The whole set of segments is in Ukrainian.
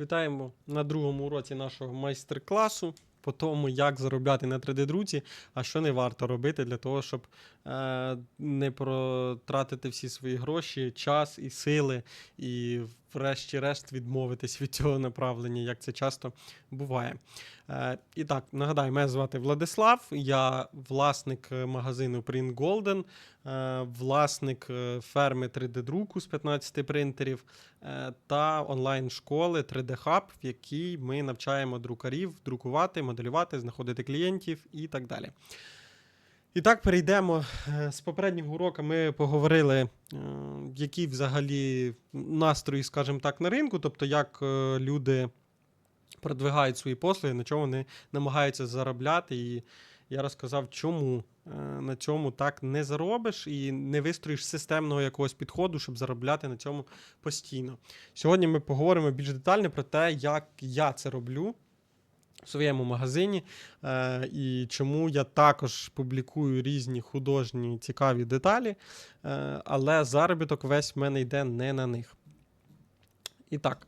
Вітаємо на другому уроці нашого майстер-класу по тому, як заробляти на 3D-друці, а що не варто робити для того, щоб е, не протратити всі свої гроші, час і сили, і врешті-решт відмовитись від цього направлення, як це часто буває. Е, і так, нагадаю, мене звати Владислав, я власник е, магазину Print Golden, е, власник е, ферми 3D-друку з 15 принтерів е, та онлайн-школи 3D Hub, в якій ми навчаємо друкарів друкувати, моделювати, знаходити клієнтів і так далі. І так, перейдемо. Е, З попереднього уроку ми поговорили, е, які взагалі настрої, скажімо так, на ринку, тобто як е, люди продвигають свої послуги, на чому вони намагаються заробляти. І я розказав, чому на цьому так не заробиш і не вистроїш системного якогось підходу, щоб заробляти на цьому постійно. Сьогодні ми поговоримо більш детально про те, як я це роблю в своєму магазині, е, і чому я також публікую різні художні цікаві деталі, е, але заробіток весь в мене йде не на них. І так.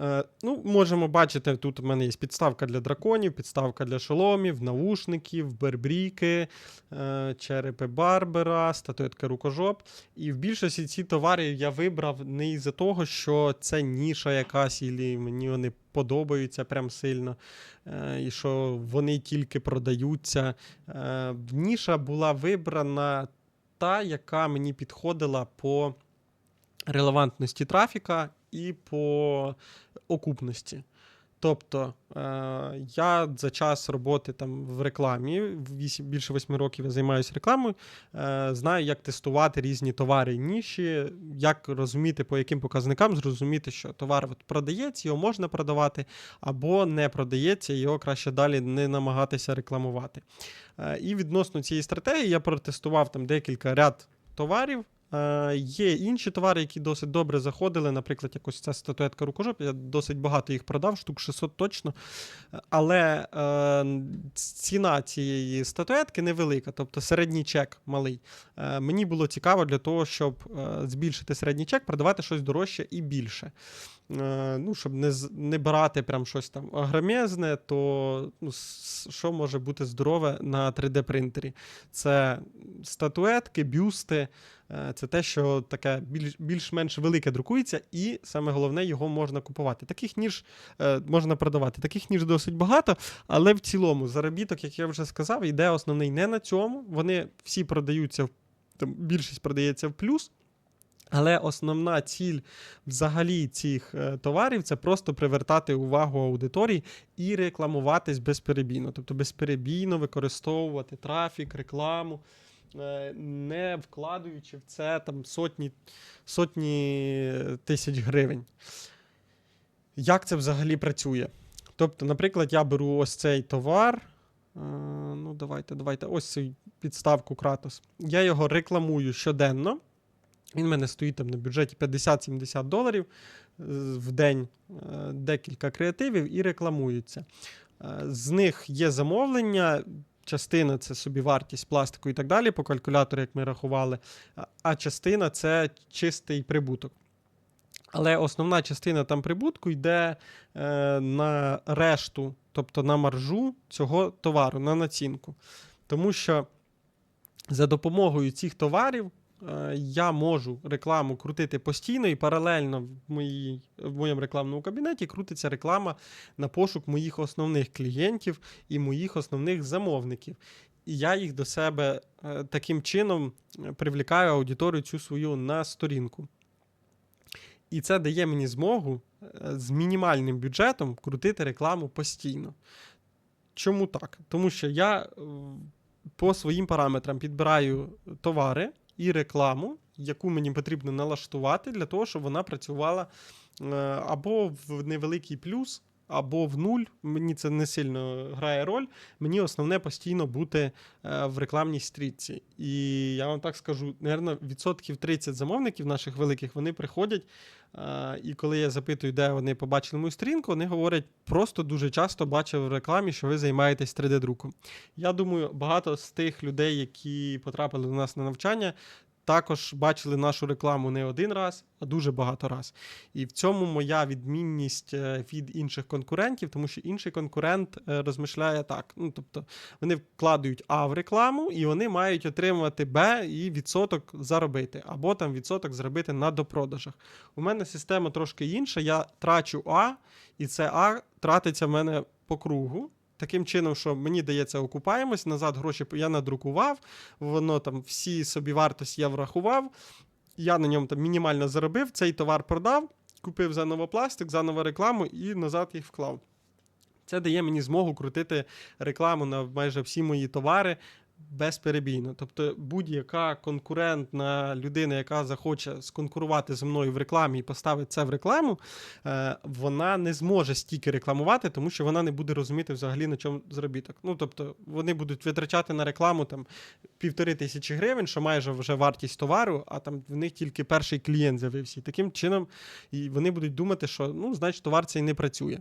Е, ну, можемо бачити, тут у мене є підставка для драконів, підставка для шоломів, наушників, бербріки, е, черепи Барбера, статуетка рукожоп. І в більшості ці товари я вибрав не із-за того, що це ніша якась, і мені вони подобаються прям сильно, е, і що вони тільки продаються. Ніша була вибрана та, яка мені підходила по релевантності трафіка і по окупності. Тобто е, я за час роботи там в рекламі, більше восьми років я займаюся рекламою, е, знаю, як тестувати різні товари ніші, як розуміти, по яким показникам зрозуміти, що товар от продається, його можна продавати, або не продається, його краще далі не намагатися рекламувати. Е, і відносно цієї стратегії я протестував там декілька ряд товарів. Е, Є інші товари, які досить добре заходили. Наприклад, якось ця статуетка рукожоп. Я досить багато їх продав, штук 600 точно. Але е, ціна цієї статуетки невелика, тобто середній чек малий. Е, мені було цікаво для того, щоб збільшити середній чек, продавати щось дорожче і більше. Е, ну, щоб не, не брати прям щось там агромезне, то ну, що може бути здорове на 3D-принтері? Це статуетки, бюсти, е, це те, що таке більш, більш-менш велике друкується, і саме головне, його можна купувати. Таких ніж е, можна продавати. Таких ніж досить багато, але в цілому заробіток, як я вже сказав, йде основний не на цьому. Вони всі продаються, в- там, більшість продається в плюс. Але основна ціль взагалі цих е, товарів це просто привертати увагу аудиторії і рекламуватись безперебійно. Тобто безперебійно використовувати трафік, рекламу, е, не вкладаючи в це там сотні, сотні тисяч гривень. Як це взагалі працює? Тобто, наприклад, я беру ось цей товар. е, Ну, давайте, давайте, ось цю підставку Кратос. Я його рекламую щоденно. Він в мене стоїть там на бюджеті 50-70 доларів е, в день, е, декілька креативів і рекламуються. Е, З них є замовлення. Частина це собівартість пластику і так далі, по калькулятору, як ми рахували, а- а частина це чистий прибуток. Але основна частина там прибутку йде е, на решту, тобто на маржу цього товару, на націнку. Тому що за допомогою цих товарів е, я можу рекламу крутити постійно, і паралельно в, моїй, в моєму рекламному кабінеті крутиться реклама на пошук моїх основних клієнтів і моїх основних замовників. І я їх до себе е, таким чином е, привлікаю аудиторію цю свою на сторінку. І це дає мені змогу е, з мінімальним бюджетом крутити рекламу постійно. Чому так? Тому що я е, по своїм параметрам підбираю товари і рекламу, яку мені потрібно налаштувати для того, щоб вона працювала е, або в невеликий плюс, або в нуль. Мені це не сильно грає роль. Мені основне постійно бути е, в рекламній стрічці. І я вам так скажу, напевно, відсотків 30 замовників наших великих вони приходять. е, І коли я запитую, де вони побачили мою сторінку, вони говорять, просто дуже часто бачив в рекламі, що ви займаєтесь 3D-друком. Я думаю, багато з тих людей, які потрапили до нас на навчання, також бачили нашу рекламу не один раз, а дуже багато раз. І в цьому моя відмінність е, від інших конкурентів, тому що інший конкурент е, розмишляє так. Ну, тобто вони вкладають А в рекламу, і вони мають отримувати Б і відсоток заробити, або там відсоток заробити на допродажах. У мене система трошки інша. Я трачу А, і це А тратиться в мене по кругу. Таким чином, що мені дається окупаємось, назад гроші я надрукував, воно там всі собі вартості я врахував, я на ньому там мінімально заробив, цей товар продав, купив заново пластик, заново рекламу і назад їх вклав. Це дає мені змогу крутити рекламу на майже всі мої товари безперебійно. Тобто будь-яка конкурентна людина, яка захоче сконкурувати зі мною в рекламі і поставить це в рекламу, е, вона не зможе стільки рекламувати, тому що вона не буде розуміти взагалі на чому заробіток. Ну тобто вони будуть витрачати на рекламу там півтори тисячі гривень, що майже вже вартість товару, а там в них тільки перший клієнт з'явився. Таким чином і вони будуть думати, що ну, значить, товар цей не працює.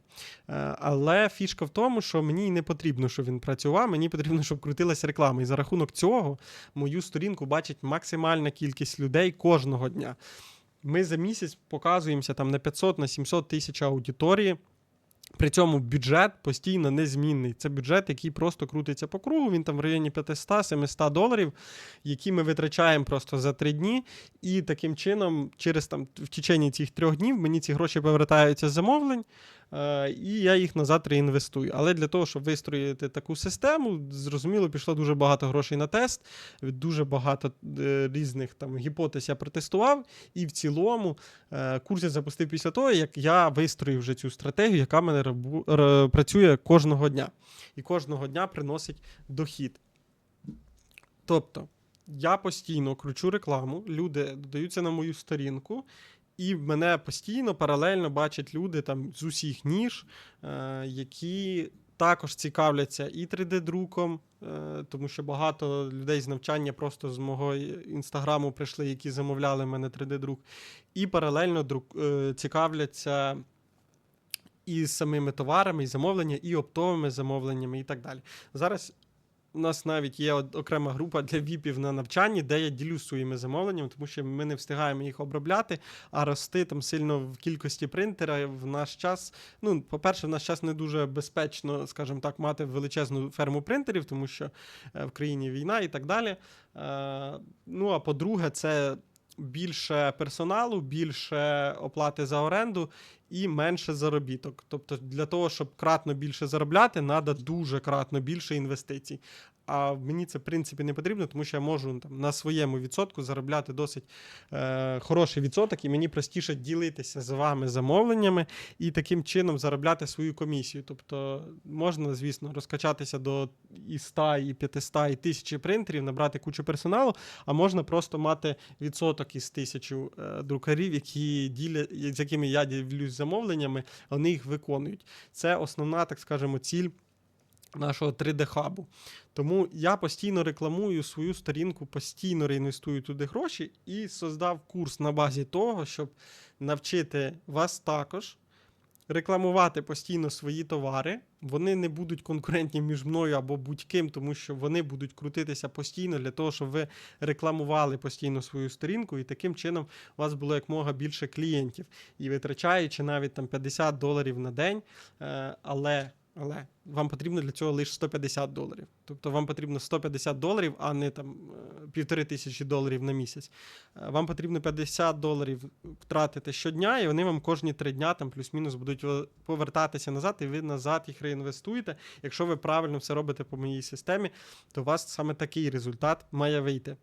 Е, Але фішка в тому, що мені не потрібно, щоб він працював, мені потрібно, щоб крутилася реклама. За рахунок цього мою сторінку бачить максимальна кількість людей кожного дня. Ми за місяць показуємося там на 500 на 700 тисяч аудиторії. При цьому бюджет постійно незмінний. Це бюджет, який просто крутиться по кругу. Він там в районі 500-700 доларів, які ми витрачаємо просто за три дні. І таким чином, через там в течение цих трьох днів мені ці гроші повертаються з замовлень, і я їх назад реінвестую. Але для того, щоб вистроїти таку систему, зрозуміло, пішло дуже багато грошей на тест, дуже багато е, різних там гіпотез я протестував. І в цілому е, курс я запустив після того, як я вистроїв вже цю стратегію, яка мене рабу- працює кожного дня. І кожного дня приносить дохід. Тобто, я постійно кручу рекламу, люди додаються на мою сторінку, і мене постійно паралельно бачать люди там з усіх ніж, е, які також цікавляться і 3D-друком, е, тому що багато людей з навчання просто з мого інстаграму прийшли, які замовляли мене 3D-друк, і паралельно друк, е, цікавляться і самими товарами, і замовлення, і оптовими замовленнями, і так далі. Зараз у нас навіть є окрема група для віпів на навчанні, де я ділюсь своїми замовленнями, тому що ми не встигаємо їх обробляти, а рости там сильно в кількості принтера в наш час. Ну, по-перше, в наш час не дуже безпечно, скажімо так, мати величезну ферму принтерів, тому що е, в країні війна і так далі. Е, Ну а по-друге, це більше персоналу, більше оплати за оренду і менше заробіток. Тобто, для того, щоб кратно більше заробляти, треба дуже кратно більше інвестицій. А мені це в принципі не потрібно, тому що я можу там на своєму відсотку заробляти досить е, хороший відсоток, і мені простіше ділитися з вами замовленнями і таким чином заробляти свою комісію. Тобто можна, звісно, розкачатися до і 100, і 500, і 1000 принтерів, набрати кучу персоналу, а можна просто мати відсоток із тисячу е, друкарів, які діля, з якими я ділюсь замовленнями, вони їх виконують. Це основна, так скажемо, ціль нашого 3D-хабу. Тому я постійно рекламую свою сторінку, постійно реінвестую туди гроші і создав курс на базі того, щоб навчити вас також рекламувати постійно свої товари. Вони не будуть конкурентні між мною або будь-ким, тому що вони будуть крутитися постійно для того, щоб ви рекламували постійно свою сторінку, і таким чином у вас було якмога більше клієнтів. І витрачаючи навіть там 50 доларів на день, е, але. Але вам потрібно для цього лише 150 доларів. Тобто вам потрібно 150 доларів, а не там е, півтори тисячі доларів на місяць. Е, Вам потрібно 50 доларів втратити щодня, і вони вам кожні три дня там плюс-мінус будуть повертатися назад, і ви назад їх реінвестуєте. Якщо ви правильно все робите по моїй системі, то у вас саме такий результат має вийти.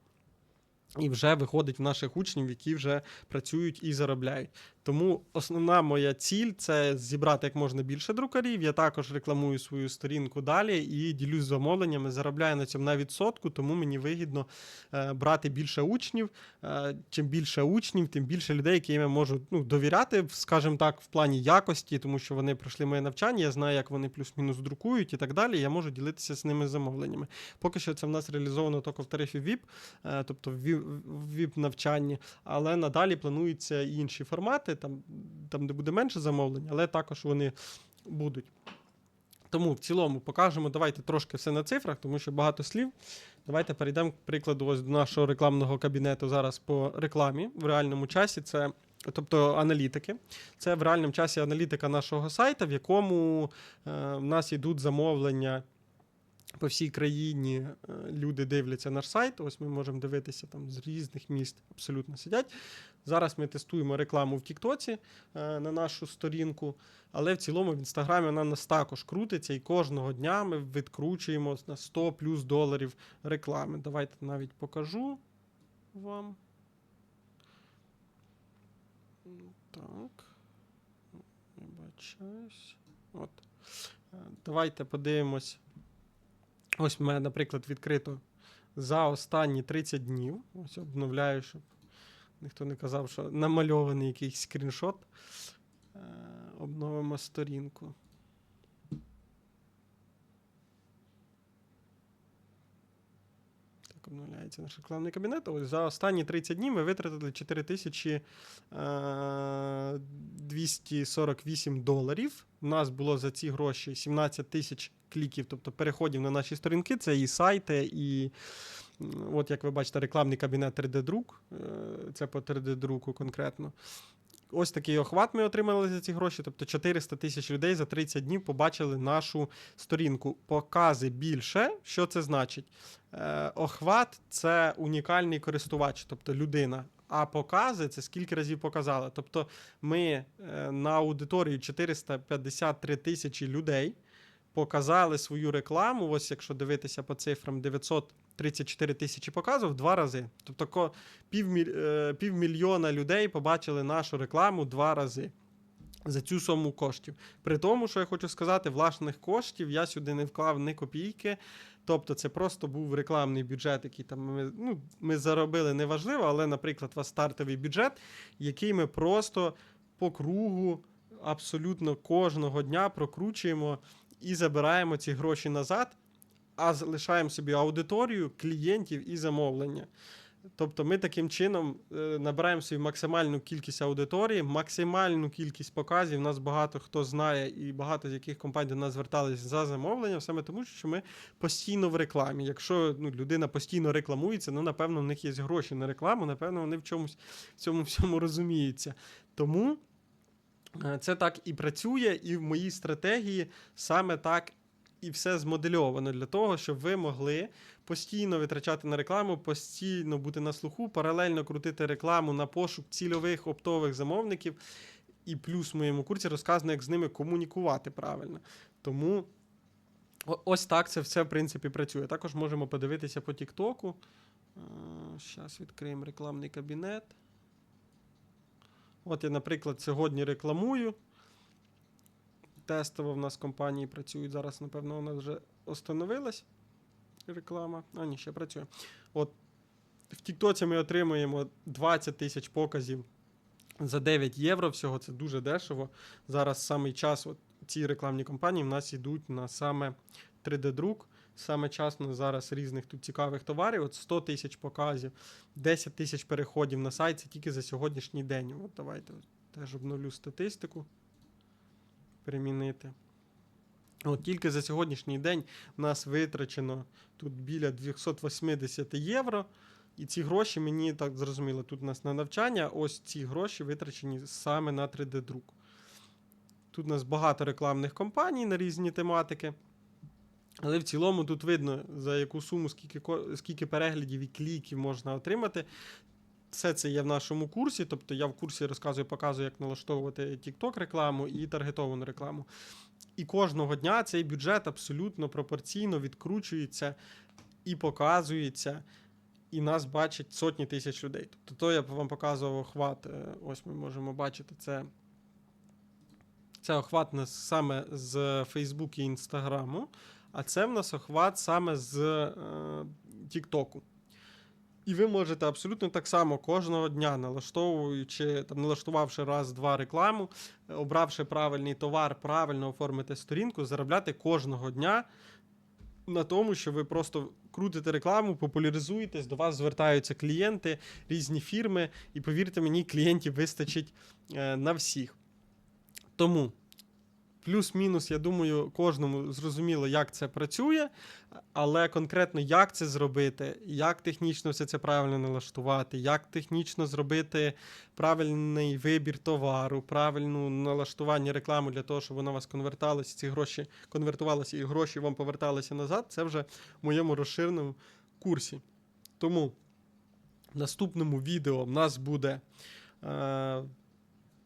І вже виходить в наших учнів, які вже працюють і заробляють. Тому основна моя ціль це зібрати як можна більше друкарів. Я також рекламую свою сторінку далі і ділюсь замовленнями, заробляю на цьому на відсотку, тому мені вигідно е, брати більше учнів. Е, чим більше учнів, тим більше людей, яким я можу ну, довіряти, скажімо так, в плані якості, тому що вони пройшли моє навчання, я знаю, як вони плюс-мінус друкують і так далі. Я можу ділитися з ними замовленнями. Поки що це в нас реалізовано тільки в тарифі VIP, е, тобто в VIP навчанні, але надалі плануються і інші формати, там, там де буде менше замовлень, але також вони будуть. Тому в цілому покажемо, давайте трошки все на цифрах, тому що багато слів. Давайте перейдемо, к прикладу, ось до нашого рекламного кабінету зараз по рекламі в реальному часі. Це тобто аналітики. Це в реальному часі аналітика нашого сайту, в якому е, в нас йдуть замовлення. По всій країні е, люди дивляться наш сайт. Ось ми можемо дивитися там з різних міст, абсолютно сидять. Зараз ми тестуємо рекламу в Тіктоці е, на нашу сторінку, але в цілому в інстаграмі вона нас також крутиться, і кожного дня ми відкручуємо на 100 плюс доларів реклами. Давайте навіть покажу вам. М, Так. Вибачаюсь. От. Е, Давайте подивимось. Ось в мене, наприклад, відкрито за останні 30 днів. Ось обновляю, щоб ніхто не казав, що намальований якийсь скріншот. Е, Обновимо сторінку. Так, обновляється наш рекламний кабінет. Ось за останні 30 днів ми витратили 4248 доларів. У нас було за ці гроші 17 тисяч кліків, тобто переходів на наші сторінки. Це і сайти, і от як ви бачите, рекламний кабінет 3D-друк. Е, Це по 3D-друку конкретно. Ось такий охват ми отримали за ці гроші. Тобто 400 тисяч людей за 30 днів побачили нашу сторінку. Покази більше. Що це значить? Е, охват це унікальний користувач, тобто людина. А покази це скільки разів показали. Тобто ми е, на аудиторії 453 тисячі людей показали свою рекламу. Ось якщо дивитися по цифрам 934 тисячі показів два рази. Тобто е, півмільйона людей побачили нашу рекламу два рази. За цю суму коштів. При тому, що я хочу сказати, власних коштів я сюди не вклав ні копійки. Тобто, це просто був рекламний бюджет, який там ми, ну, ми заробили неважливо, але, наприклад, у вас стартовий бюджет, який ми просто по кругу абсолютно кожного дня прокручуємо і забираємо ці гроші назад, а залишаємо собі аудиторію, клієнтів і замовлення. Тобто ми таким чином е, набираємо собі максимальну кількість аудиторії, максимальну кількість показів. Нас багато хто знає, і багато з яких компаній до нас зверталися за замовленням, саме тому, що ми постійно в рекламі. Якщо ну, людина постійно рекламується, ну напевно, в них є гроші на рекламу, напевно, вони в чомусь в цьому всьому розуміються. Тому це так і працює, і в моїй стратегії саме так і все змодельовано для того, щоб ви могли постійно витрачати на рекламу, постійно бути на слуху, паралельно крутити рекламу на пошук цільових оптових замовників. І плюс в моєму курсі розказано, як з ними комунікувати правильно. Тому ось так це все, в принципі, працює. Також можемо подивитися по Тіктоку. Зараз відкриємо рекламний кабінет. От я, наприклад, сьогодні рекламую. Тестово в нас компанії працюють. Зараз, напевно, нас вже остановилась реклама. А, ні, ще працює. От в Тіктоці ми отримуємо 20 тисяч показів за 9 євро. Всього це дуже дешево. Зараз самий час, от ці рекламні кампанії в нас йдуть на саме 3D-друк. Саме часно зараз різних тут цікавих товарів. От 100 тисяч показів, 10 тисяч переходів на сайт. Це тільки за сьогоднішній день. От давайте теж обновлю статистику. Перемінити. От тільки за сьогоднішній день у нас витрачено тут біля 280 євро. І ці гроші мені так зрозуміло, тут у нас на навчання. Ось ці гроші витрачені саме на 3D-друк. Тут у нас багато рекламних компаній на різні тематики. Але в цілому тут видно, за яку суму, скільки, скільки переглядів і кліків можна отримати. Все це є в нашому курсі. Тобто я в курсі розказую, показую, як налаштовувати TikTok рекламу і таргетовану рекламу. І кожного дня цей бюджет абсолютно пропорційно відкручується і показується, і нас бачать сотні тисяч людей. Тобто, то я вам показував охват. е, Ось ми можемо бачити це. Це охват саме з Facebook і Інстаграму, а це в нас охват саме з е, Тіктоку. І ви можете абсолютно так само кожного дня, налаштовуючи, там, налаштувавши раз-два рекламу, е, обравши правильний товар, правильно оформити сторінку, заробляти кожного дня на тому, що ви просто крутите рекламу, популяризуєтесь, до вас звертаються клієнти, різні фірми, і повірте мені, клієнтів вистачить е, на всіх. Тому плюс-мінус, я думаю, кожному зрозуміло, як це працює, але конкретно як це зробити, як технічно все це правильно налаштувати, як технічно зробити правильний вибір товару, правильну налаштування реклами для того, щоб вона вас конверталася, ці гроші конвертувалися і гроші вам поверталися назад. Це вже в моєму розширеному курсі. Тому в наступному відео в нас буде. Е-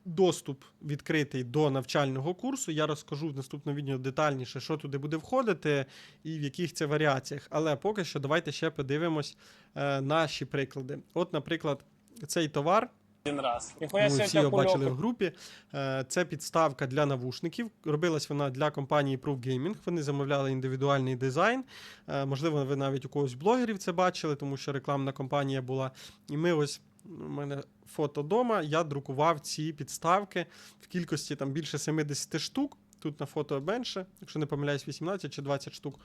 доступ відкритий до навчального курсу. Я розкажу в наступному відео детальніше, що туди буде входити і в яких це варіаціях. Але поки що давайте ще подивимось е, наші приклади. От, наприклад, цей товар. один раз. Ми всі його бачили в групі. Е, Це підставка для навушників. Робилась вона для компанії Proof Gaming. Вони замовляли індивідуальний дизайн. Е, Можливо, ви навіть у когось блогерів це бачили, тому що рекламна кампанія була. І ми ось. У мене фото дома. Я друкував ці підставки в кількості там більше 70 штук. Тут на фото менше, якщо не помиляюсь, 18 чи 20 штук.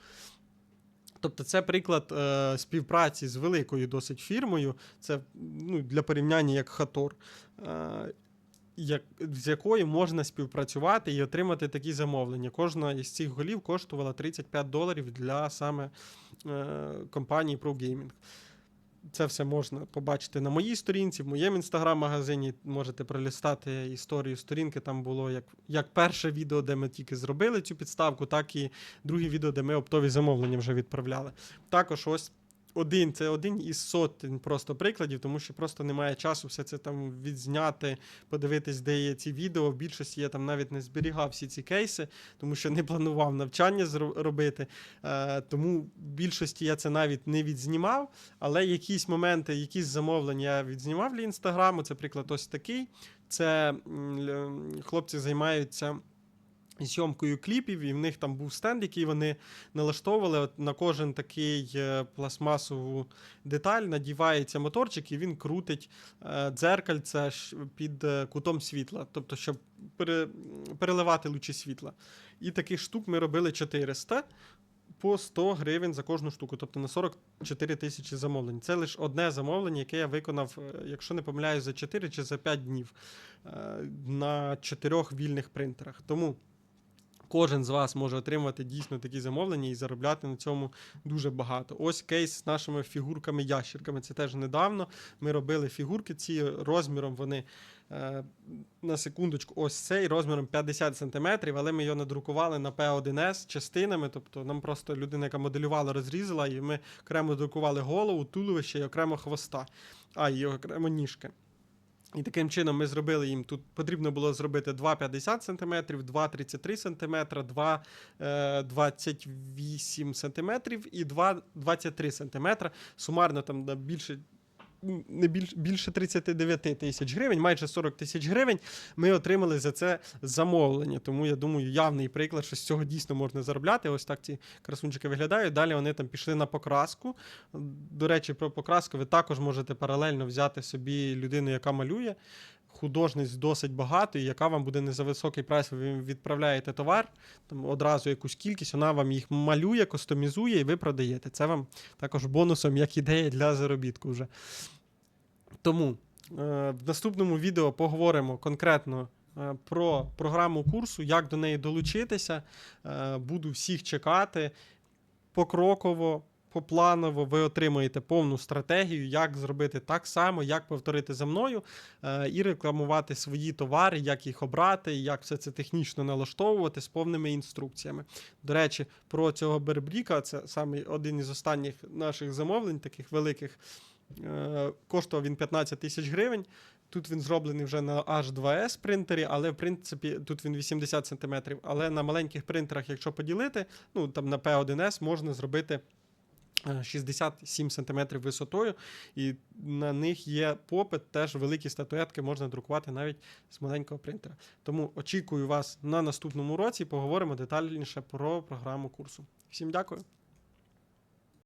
Тобто, це приклад е, співпраці з великою досить фірмою. Це ну, для порівняння як Хатор, е, як, з якою можна співпрацювати і отримати такі замовлення. Кожна із цих голів коштувала 35 доларів для саме е, компанії ProGaming. Це все можна побачити на моїй сторінці, в моєму інстаграм-магазині. Можете пролістати історію сторінки. Там було як, як перше відео, де ми тільки зробили цю підставку, так і друге відео, де ми оптові замовлення вже відправляли. Також ось один, це один із сотень просто прикладів, тому що просто немає часу все це там відзняти, подивитись, де є ці відео. В більшості я там навіть не зберігав всі ці кейси, тому що не планував навчання робити. Е, тому в більшості я це навіть не відзнімав. Але якісь моменти, якісь замовлення я відзнімав для інстаграму. Це приклад ось такий. Це хлопці займаються. Зйомкою кліпів, і в них там був стенд, який вони налаштовували. От на кожен такий е, пластмасову деталь надівається моторчик, і він крутить е, дзеркальце під е, кутом світла, тобто, щоб переливати лучі світла. І таких штук ми робили 400 по 100 гривень за кожну штуку, тобто на 44 тисячі замовлень. Це лише одне замовлення, яке я виконав, якщо не помиляюсь, за 4 чи за 5 днів на чотирьох вільних принтерах. Тому кожен з вас може отримати дійсно такі замовлення і заробляти на цьому дуже багато. Ось кейс з нашими фігурками-ящерками. Це теж недавно. Ми робили фігурки ці розміром. Вони е, на секундочку, ось цей розміром 50 см, але ми його надрукували на P1S частинами. Тобто нам просто людина, яка моделювала, розрізала, і ми окремо друкували голову, туловище і окремо хвоста, а і окремо ніжки. І таким чином ми зробили їм. Тут потрібно було зробити 2,50 см, 2,33 см, 2, е, 28 см і 2,23 см. Сумарно там більше. Не більш, більше 39 тисяч гривень, майже 40 тисяч гривень. Ми отримали за це замовлення. Тому я думаю, явний приклад, що з цього дійсно можна заробляти. Ось так ці красунчики виглядають. Далі вони там пішли на покраску. До речі, про покраску ви також можете паралельно взяти собі людину, яка малює. Художниць досить багато, і яка вам буде не за високий прайс, ви відправляєте товар, там одразу якусь кількість, вона вам їх малює, кастомізує, і ви продаєте. Це вам також бонусом як ідея для заробітку вже. Тому е, в наступному відео поговоримо конкретно е, про програму курсу, як до неї долучитися. Е, буду всіх чекати покроково. Попланово ви отримаєте повну стратегію, як зробити так само, як повторити за мною, е, і рекламувати свої товари, як їх обрати, як все це технічно налаштовувати з повними інструкціями. До речі, про цього Бербріка, це саме один із останніх наших замовлень, таких великих. Е, Коштував він 15 тисяч гривень. Тут він зроблений вже на H2S принтері, але в принципі тут він 80 см. Але на маленьких принтерах, якщо поділити, ну там на P1S можна зробити. Е, 67 см висотою, і на них є попит, теж великі статуетки можна друкувати навіть з маленького принтера. Тому очікую вас на наступному році. Поговоримо детальніше про програму курсу. Всім дякую.